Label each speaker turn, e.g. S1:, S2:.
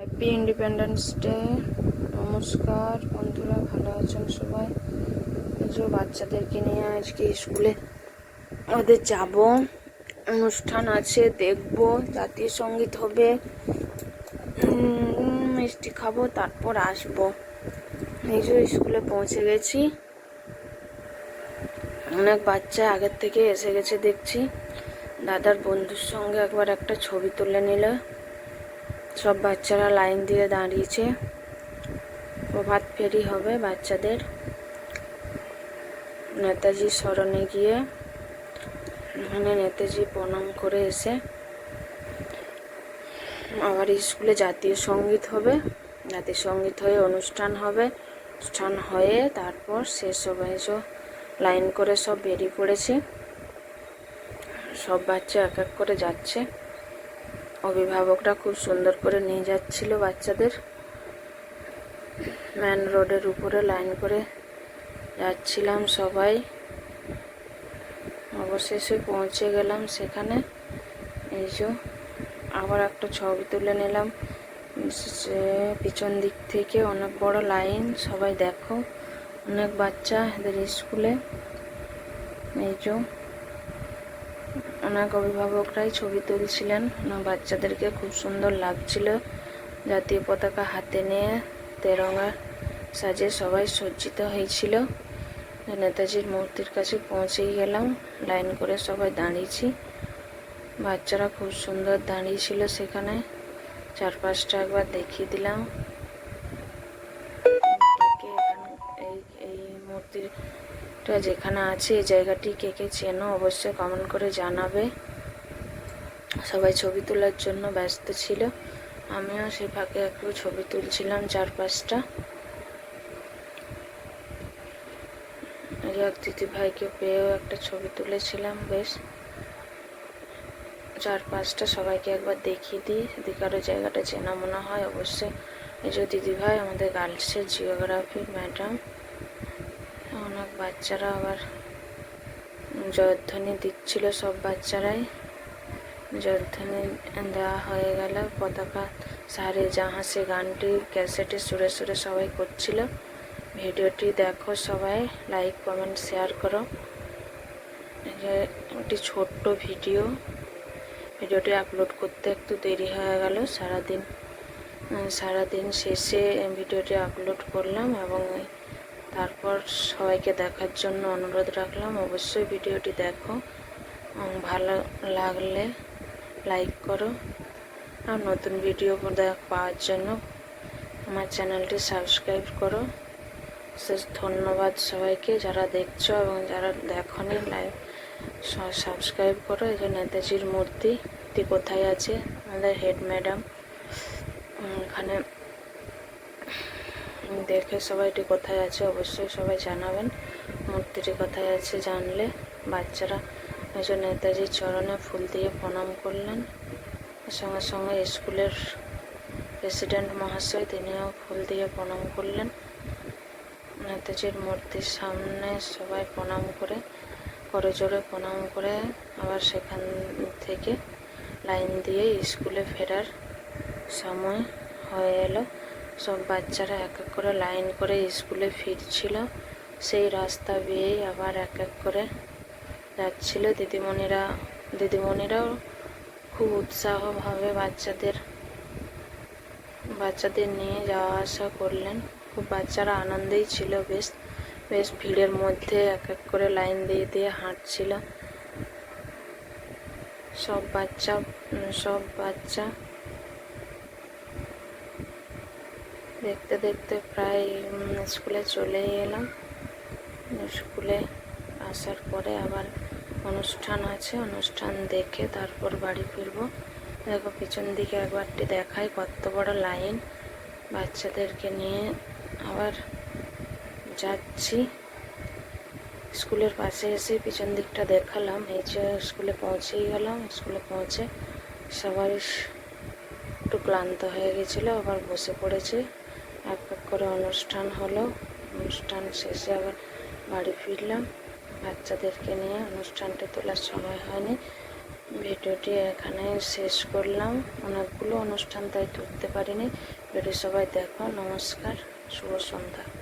S1: Happy independence day নমস্কার, বন্ধুরা, ভালো আছেন সবাই? যে বাচ্চাদেরকে নিয়ে আজকে স্কুলে ওদের যাব। অনুষ্ঠান আছে, দেখব, জাতীয় সংগীত হবে মিষ্টি খাব, তারপর আসব। এই যে স্কুলে পৌঁছে গেছি। অনেক বাচ্চা আগের থেকে এসে গেছে, দেখছি। দাদার বন্ধুর সঙ্গে একবার একটা ছবি তুলে নিল। সব বাচ্চারা লাইন দিয়ে দাঁড়িয়েছে। প্রভাত ফেরি হবে বাচ্চাদের। নেতাজি স্মরণে গিয়ে ওখানে নেতাজি প্রণাম করে এসে আবার স্কুলে জাতীয় সংগীত হবে। জাতীয় সংগীত হয়ে অনুষ্ঠান হবে, অনুষ্ঠান হয়ে তারপর শেষ হবে। এসো লাইন করে সব বেরিয়ে পড়েছে। সব বাচ্চা এক এক করে যাচ্ছে। অভিভাবকরা খুব সুন্দর করে নিয়ে যাচ্ছিল বাচ্চাদের। মেন রোডের উপরে লাইন করে যাচ্ছিলাম সবাই। অবশেষে পৌঁছে গেলাম সেখানে। এই যে আবার একটা ছবি তুলে নিলাম। পিছন দিক থেকে অনেক বড় লাইন সবাই দেখো। অনেক বাচ্চা এদের স্কুলে। এই যে অনেক অভিভাবকরাই ছবি তুলছিলেন। বাচ্চাদেরকে খুব সুন্দর লাগছিল। জাতীয় পতাকা হাতে নিয়ে তেরঙ্গা সাজে সবাই সজ্জিত হয়েছিল। নেতাজির মূর্তির কাছে পৌঁছেই গেলাম, লাইন করে সবাই দাঁড়িয়েছি। বাচ্চারা খুব সুন্দর দাঁড়িয়েছিল সেখানে। চারপাশটা একবার দেখিয়ে দিলাম। মূর্তিটা যেখানে আছে, এই জায়গাটি কে কে চেনো অবশ্যই কমেন্ট করে জানাবে। সবাই ছবি তোলার জন্য ব্যস্ত ছিল। আমিও সে ফাঁকে একটু ছবি তুলছিলাম চারপাশটা। এক দিদি ভাইকে পেয়েও একটা ছবি তুলেছিলাম, বেশ। চারপাশটা সবাইকে একবার দেখিয়ে দিই, যদি কারও জায়গাটা চেনা মনে হয় অবশ্যই। এই যে দিদিভাই, আমাদের গার্লসের জিওগ্রাফি ম্যাডাম বাচ্চারা আবার জয়ধ্বনি দিচ্ছিল সব বাচ্চারাই। জয়ধ্বনি দেওয়া হয়ে গেল, পতাকা সারে জাহাঁ সে গানটি ক্যাসেটে সুরে সুরে সবাই করছিল। ভিডিওটি দেখো সবাই, লাইক, কমেন্ট, শেয়ার করো। একটি ছোট্ট ভিডিও। ভিডিওটি আপলোড করতে একটু দেরি হয়ে গেল, সারাদিন সারাদিন শেষে ভিডিওটি আপলোড করলাম এবং তারপর সবাইকে দেখার জন্য অনুরোধ রাখলাম। অবশ্যই ভিডিওটি দেখো ভালো লাগলে লাইক করো। আর নতুন ভিডিও পাওয়ার জন্য আমার চ্যানেলটি সাবস্ক্রাইব করো। শেষ ধন্যবাদ সবাইকে। যারা দেখছ এবং যারা দেখনি লাইভ সাবস্ক্রাইব করো। এই যে নেতাজির মূর্তি কোথায় আছে? আমাদের হেড ম্যাডাম। এখানে দেখে সবাই এটি কোথায় আছে, অবশ্যই সবাই জানাবেন। মূর্তিটি কোথায় আছে জানলে বাচ্চারা যে নেতাজির চরণে ফুল দিয়ে প্রণাম করলেন। সঙ্গে সঙ্গে স্কুলের প্রেসিডেন্ট মহাশয় তিনিও ফুল দিয়ে প্রণাম করলেন। নেতাজির মূর্তির সামনে সবাই প্রণাম করে করে জোরে প্রণাম করে আবার সেখান থেকে লাইন দিয়ে স্কুলে ফেরার সময় হয়ে এলো। সব বাচ্চারা এক এক করে লাইন করে স্কুলে ফিরছিল। সেই রাস্তা বেয়েই আবার এক এক করে যাচ্ছিল। দিদিমণিরা, দিদিমণিরাও খুব উৎসাহভাবে বাচ্চাদের বাচ্চাদের নিয়ে যাওয়া আসা করলেন। খুব বাচ্চারা আনন্দেই ছিল, বেশ বেশ ভিড়ের মধ্যে এক এক করে লাইন দিয়ে দিয়ে হাঁটছিল। সব বাচ্চা সব বাচ্চা দেখতে দেখতে প্রায় স্কুলে চলেই এলাম। স্কুলে আসার পরে আবার অনুষ্ঠান আছে, অনুষ্ঠান দেখে তারপর বাড়ি ফিরবো। দেখো, পিছন দিকে একবারটি দেখাই কত বড় লাইন। বাচ্চাদেরকে নিয়ে আবার যাচ্ছি। স্কুলের পাশে এসে পিছন দিকটা দেখালাম। এই যে স্কুলে পৌঁছেই গেলাম। স্কুলে পৌঁছে সবাই একটু ক্লান্ত হয়ে গেছিল, আবার বসে পড়েছে। এক এক করে অনুষ্ঠান হলো। অনুষ্ঠান শেষে আবার বাড়ি ফিরলাম। বাচ্চাদেরকে নিয়ে অনুষ্ঠানটা তোলার সময় হয়নি। ভিডিওটি এখানে শেষ করলাম। অনেকগুলো অনুষ্ঠান তাই তুলতে পারিনি। ভিডিও সবাই দেখো। নমস্কার। শুভ সন্ধ্যা।